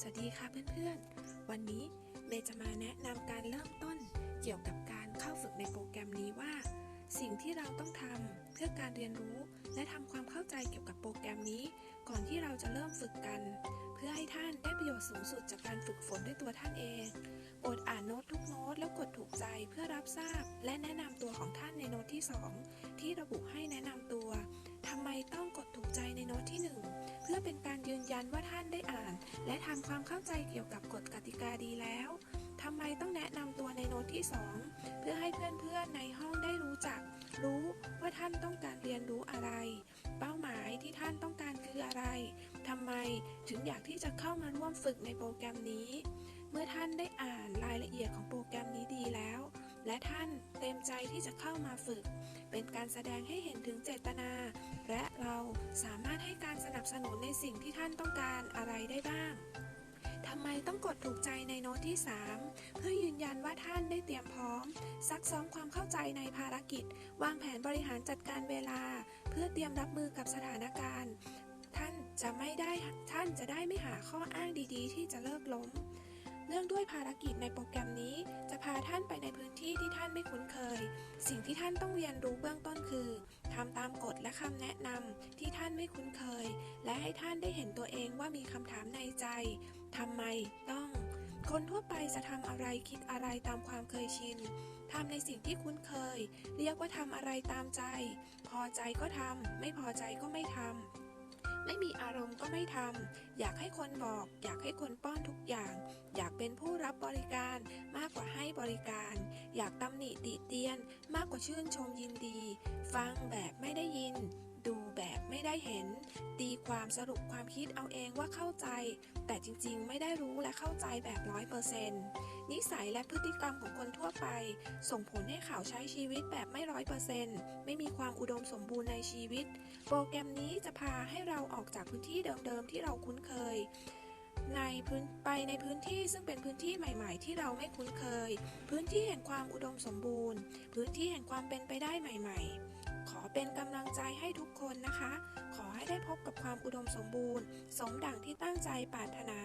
สวัสดีค่ะเพื่อนๆ วันนี้เมย์จะมาแนะนำการเริ่มต้นเกี่ยวกับการเข้าฝึกในโปรแกรมนี้ว่า สิ่งที่เราต้องทำเพื่อการเรียนรู้และทำความเข้าใจเกี่ยวกับโปรแกรมนี้ ก่อนที่เราจะเริ่มฝึกกัน เพื่อให้ท่านได้ประโยชน์สูงสุดจากการฝึกฝนด้วยตัวท่านเองโปรดอ่านโน้ตทุกโน้ตแล้วกดถูกใจเพื่อรับทราบ และแนะนำตัวของท่านในโน้ตที่ 2 ที่ระบุให้แนะนำตัวทำไมต้องกดถูกใจในโน้ตที่ 1 เพื่อเป็นการยืนยันว่าท่านได้ และทำความเข้าใจเกี่ยวกับกฎกติกาดีแล้วทำไมต้องแนะนำตัวในโน้ตที่ 2 เพื่อให้เพื่อนๆในห้องได้รู้จัก รู้ว่าท่านต้องการเรียนรู้อะไร เป้าหมายที่ท่านต้องการคืออะไรทำไมถึงอยากที่จะเข้ามาร่วมฝึกในโปรแกรมนี้ เมื่อท่านได้อ่านรายละเอียดของโปรแกรมนี้ดีแล้ว และท่านเต็มใจที่จะเข้ามาฝึก เป็นการแสดงให้เห็นถึงเจตนา และเราสามารถ สนุนในสิ่งที่ท่านต้องการอะไรได้บ้างทำไมต้องกดถูกใจในโน้ตที่ 3 เพื่อยืนยันว่าท่านได้เตรียมพร้อม ซักซ้อมความเข้าใจในภารกิจ วางแผนบริหารจัดการเวลา เพื่อเตรียมรับมือกับสถานการณ์ ท่านจะไม่ได้ท่านจะได้ไม่หาข้ออ้างดีๆ ที่จะเลิกล้ม เนื่องด้วยภารกิจในโปรแกรมนี้ จะพาท่านไปในพื้นที่ที่ท่านไม่คุ้นเคย สิ่งที่ท่านต้องเรียนรู้เบื้องต้นคือทำตามกฎและคำแนะนำที่ท่านไม่คุ้นเคย และให้ท่านได้เห็นตัวเองว่ามีคำถามในใจทำไมต้องคนทั่วไปจะทำอะไรคิดอะไรตามความเคยชินทำในสิ่งที่คุ้นเคย เรียกว่าทำอะไรตามใจ พอใจก็ทำไม่พอใจก็ไม่ทำไม่มีอารมณ์ก็ไม่ทำอยากให้คนบอก อยากให้คนป้อนทุกอย่าง เป็นผู้รับบริการมากกว่าให้บริการ อยากตำหนิติเตียนมากกว่าชื่นชมยินดี ฟังแบบไม่ได้ยิน ดูแบบไม่ได้เห็น ตีความสรุปความคิดเอาเองว่าเข้าใจ แต่จริงๆ ไม่ได้รู้และเข้าใจแบบร้อยเปอร์เซนต์นิสัยและพฤติกรรมของคนทั่วไป ส่งผลให้เขาใช้ชีวิตแบบไม่ร้อยเปอร์เซนต์ไม่มีความอุดมสมบูรณ์ในชีวิต โปรแกรมนี้จะพาให้เราออกจากพื้นที่เดิมๆที่เราคุ้นเคย พื้นไปในพื้นที่ซึ่งเป็นพื้นที่ใหม่ ๆ ที่เราไม่คุ้นเคย พื้นที่แห่งความอุดมสมบูรณ์ พื้นที่แห่งความเป็นไปได้ใหม่ ๆ ขอเป็นกำลังใจให้ทุกคนนะคะ ขอให้ได้พบกับความอุดมสมบูรณ์ สมดังที่ตั้งใจปรารถนา